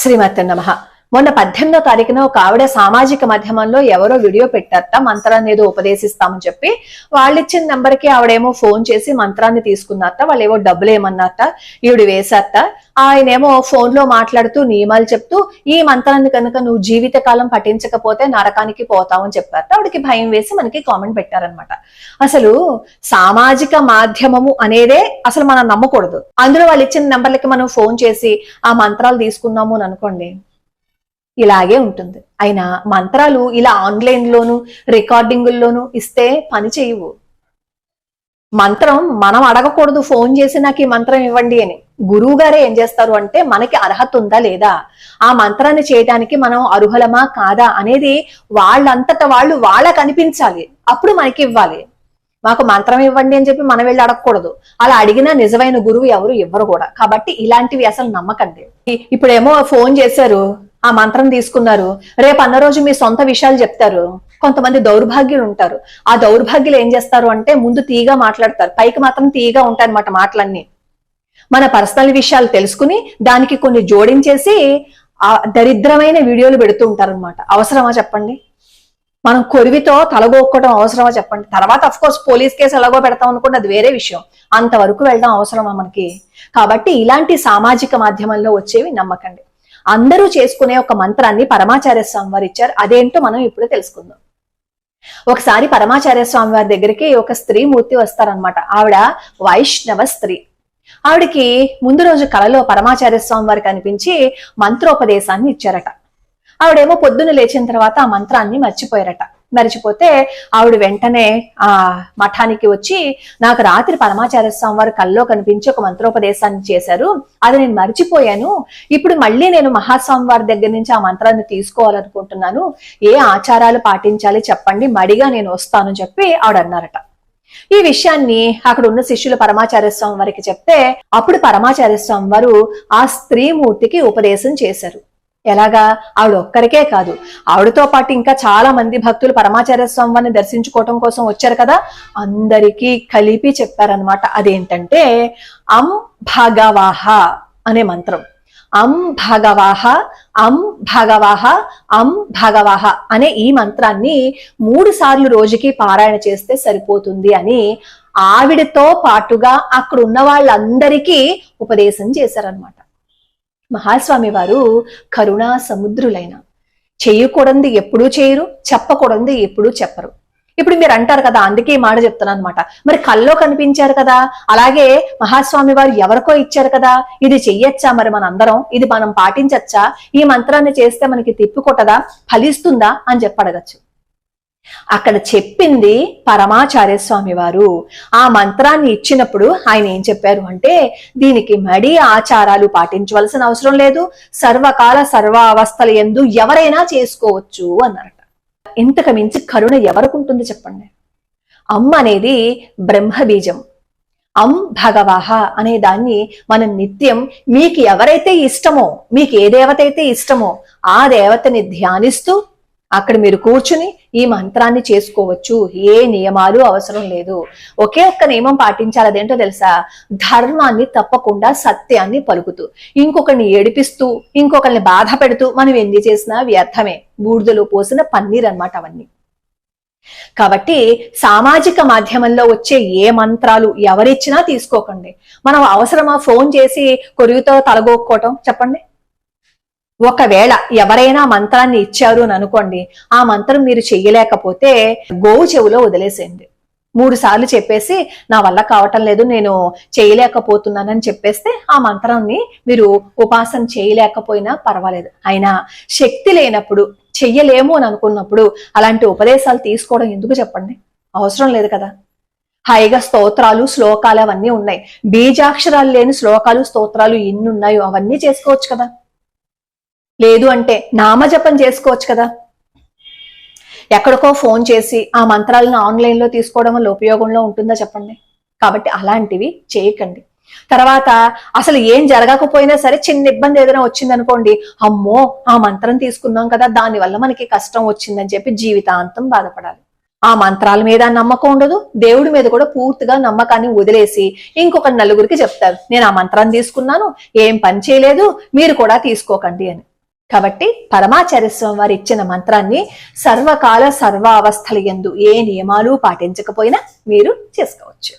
శ్రీమతి నమ మొన్న పద్దెనిమిదో తారీఖున ఒక ఆవిడ సామాజిక మాధ్యమంలో ఎవరో వీడియో పెట్టారట మంత్రాన్ని ఏదో ఉపదేశిస్తామని చెప్పి వాళ్ళు ఇచ్చిన నెంబర్కి ఆవిడేమో ఫోన్ చేసి మంత్రాన్ని తీసుకున్నారట వాళ్ళు ఏవో డబ్బులు ఏమన్నారట ఈవిడ వేశారట ఆయనేమో ఫోన్లో మాట్లాడుతూ నియమాలు చెప్తూ ఈ మంత్రాన్ని కనుక నువ్వు జీవితకాలం పఠించకపోతే నరకానికి పోతావని అని చెప్పారట ఆవిడకి భయం వేసి మనకి కామెంట్ పెట్టారనమాట అసలు సామాజిక మాధ్యమము అనేదే అసలు మనం నమ్మకూడదు. అందులో వాళ్ళు ఇచ్చిన నెంబర్లకి మనం ఫోన్ చేసి ఆ మంత్రాలు తీసుకున్నాము అని అనుకోండి. ఇలాగే ఉంటుంది. అయినా మంత్రాలు ఇలా ఆన్లైన్ రికార్డింగుల్లోనూ ఇస్తే పని చేయవు. మంత్రం మనం అడగకూడదు ఫోన్ చేసి నాకు ఈ మంత్రం ఇవ్వండి అని. గురువు గారే ఏం చేస్తారు అంటే మనకి అర్హత ఉందా లేదా? ఆ మంత్రాన్ని చేయడానికి మనం అర్హులమా కాదా అనేది వాళ్ళంతట వాళ్ళు వాళ్ళ అనిపించాలి. అప్పుడు మనకి ఇవ్వాలి. మాకు మంత్రం ఇవ్వండి అని చెప్పి మనం వెళ్ళి అడగకూడదు. అలా అడిగినా నిజమైన గురువు ఎవరు? ఇవ్వరు కూడా. కాబట్టి ఇలాంటివి అసలు నమ్మకండి. ఇప్పుడేమో ఫోన్ చేశారు ఆ మంత్రం తీసుకున్నారు. రేపు అన్న రోజు మీ సొంత విషయాలు చెప్తారు. కొంతమంది దౌర్భాగ్యులు ఉంటారు. ఆ దౌర్భాగ్యులు ఏం చేస్తారు అంటే ముందు తీగా మాట్లాడతారు. పైకి మాత్రం తీగా ఉంటాయన్నమాట మాటలన్నీ. మన పర్సనల్ విషయాలు తెలుసుకుని దానికి కొన్ని జోడించేసి ఆ దరిద్రమైన వీడియోలు పెడుతూ ఉంటారనమాట అవసరమా చెప్పండి? మనం కొరివితో తలగొక్కడం అవసరమా చెప్పండి? తర్వాత అఫ్ కోర్స్ పోలీస్ కేసు ఎలాగో పెడతాం అనుకుంటే అది వేరే విషయం. అంతవరకు వెళ్దాం అవసరమా మనకి? కాబట్టి ఇలాంటి సామాజిక మాధ్యమంలో వచ్చేవి నమ్మకండి. అందరూ చేసుకునే ఒక మంత్రాన్ని పరమాచార్య స్వామి వారు ఇచ్చారు. అదేంటో మనం ఇప్పుడు తెలుసుకుందాం. ఒకసారి పరమాచార్య స్వామి వారి దగ్గరికి ఒక స్త్రీ మూర్తి వస్తారనమాట ఆవిడ వైష్ణవ స్త్రీ. ఆవిడకి ముందు రోజు కలలో పరమాచార్య స్వామి వారికి కనిపించి మంత్రోపదేశాన్ని ఇచ్చారట. ఆవిడేమో పొద్దున లేచిన తర్వాత ఆ మంత్రాన్ని మర్చిపోయారట. మర్చిపోతే ఆవిడ వెంటనే ఆ మఠానికి వచ్చి నాకు రాత్రి పరమాచార్య స్వామి వారు కల్లో కనిపించి ఒక మంత్రోపదేశాన్ని చేశారు. అది నేను మర్చిపోయాను. ఇప్పుడు మళ్ళీ నేను మహాస్వామి వారి దగ్గర నుంచి ఆ మంత్రాన్ని తీసుకోవాలనుకుంటున్నాను. ఏ ఆచారాలు పాటించాలి చెప్పండి. మడిగా నేను వస్తాను చెప్పి ఆవిడ అన్నారట. ఈ విషయాన్ని అక్కడ ఉన్న శిష్యులు పరమాచార్య స్వామి వారికి చెప్తే అప్పుడు పరమాచార్య స్వామి వారు ఆ స్త్రీ మూర్తికి ఉపదేశం చేశారు. ఎలాగా? ఆవిడ ఒక్కరికే కాదు. ఆవిడతో పాటు ఇంకా చాలా మంది భక్తులు పరమాచార్య స్వామిని దర్శించుకోవటం కోసం వచ్చారు కదా? అందరికీ కలిపి చెప్పారనమాట అదేంటంటే అం భగవాహ అనే మంత్రం. అం భగవాహ అం భగవాహ అం భగవాహ అనే ఈ మంత్రాన్ని మూడు సార్లు రోజుకి పారాయణ చేస్తే సరిపోతుంది అని ఆవిడతో పాటుగా అక్కడ ఉన్న వాళ్ళందరికీ ఉపదేశం చేశారనమాట మహాస్వామి వారు కరుణా సముద్రులైన. చేయకూడదు ఎప్పుడూ చేయరు చెప్పకూడదు ఎప్పుడూ చెప్పరు. ఇప్పుడు మీరు అంటారు కదా అందుకే మాట చెప్తున్నాను అనమాట మరి కల్లో కనిపించారు కదా అలాగే మహాస్వామి వారు ఎవరికో ఇచ్చారు కదా ఇది చెయ్యొచ్చా మరి మన అందరం ఇది మనం పాటించచ్చా ఈ మంత్రాన్ని చేస్తే మనకి తిప్పికొట్టదా ఫలిస్తుందా అని చెప్పడగచ్చు అక్కడ చెప్పింది పరమాచార్య స్వామి వారు. ఆ మంత్రాన్ని ఇచ్చినప్పుడు ఆయన ఏం చెప్పారు అంటే దీనికి మడి ఆచారాలు పాటించవలసిన అవసరం లేదు. సర్వకాల సర్వ అవస్థల ఎందు ఎవరైనా చేసుకోవచ్చు అన్నారట. ఇంతకు మించి కరుణ ఎవరికి ఉంటుంది చెప్పండి? అమ్ అనేది బ్రహ్మబీజం. అం భగవాహ అనే దాన్ని మనం నిత్యం మీకు ఎవరైతే ఇష్టమో మీకు ఏ దేవత అయితే ఇష్టమో ఆ దేవతని ధ్యానిస్తూ అక్కడ మీరు కూర్చుని ఈ మంత్రాన్ని చేసుకోవచ్చు. ఏ నియమాలు అవసరం లేదు. ఒకే ఒక్క నియమం పాటించాలి అదేంటో తెలుసా? ధర్మాన్ని తప్పకుండా సత్యాన్ని పలుకుతూ ఇంకొకరిని ఏడిపిస్తూ ఇంకొకరిని బాధ పెడుతూ మనం ఎన్ని చేసినా వ్యర్థమే. బూడిదలో పోసిన పన్నీర్ అన్నమాట అవన్నీ. కాబట్టి సామాజిక మాధ్యమంలో వచ్చే ఏ మంత్రాలు ఎవరిచ్చినా తీసుకోకండి. మనం అవసరమా ఫోన్ చేసి కొరివితో తలగొక్కోవటం? చెప్పండి. ఒకవేళ ఎవరైనా మంత్రాన్ని ఇచ్చారు అని అనుకోండి ఆ మంత్రం మీరు చెయ్యలేకపోతే గోవు చెవులో వదిలేసేయండి. మూడు సార్లు చెప్పేసి నా వల్ల కావటం లేదు నేను చేయలేకపోతున్నానని చెప్పేస్తే ఆ మంత్రాన్ని మీరు ఉపాసన చేయలేకపోయినా పర్వాలేదు. అయినా శక్తి లేనప్పుడు చెయ్యలేము అని అనుకున్నప్పుడు అలాంటి ఉపదేశాలు తీసుకోవడం ఎందుకు చెప్పండి? అవసరం లేదు కదా. హాయిగా స్తోత్రాలు శ్లోకాలు అవన్నీ ఉన్నాయి. బీజాక్షరాలు లేని శ్లోకాలు స్తోత్రాలు ఎన్ని ఉన్నాయో అవన్నీ చేసుకోవచ్చు కదా. లేదు అంటే నామజపం చేసుకోవచ్చు కదా. ఎక్కడికో ఫోన్ చేసి ఆ మంత్రాలను ఆన్లైన్లో తీసుకోవడం వల్ల ఉపయోగంలో ఉంటుందా చెప్పండి. కాబట్టి అలాంటివి చేయకండి. తర్వాత అసలు ఏం జరగకపోయినా సరే చిన్న ఇబ్బంది ఏదైనా వచ్చిందనుకోండి అమ్మో ఆ మంత్రం తీసుకున్నాం కదా దానివల్ల మనకి కష్టం వచ్చిందని చెప్పి జీవితాంతం బాధపడాలి. ఆ మంత్రాల మీద నమ్మకం ఉండదు దేవుడి మీద కూడా పూర్తిగా నమ్మకాన్ని వదిలేసి ఇంకొక నలుగురికి చెప్తారు నేను ఆ మంత్రాన్ని తీసుకున్నాను ఏం పని చేయలేదు మీరు కూడా తీసుకోకండి అని. కాబట్టి పరమాచార్య స్వామి వారు ఇచ్చిన మంత్రాన్ని సర్వకాల సర్వ అవస్థల ఎందు ఏ నియమాలు పాటించకపోయినా మీరు చేసుకోవచ్చు.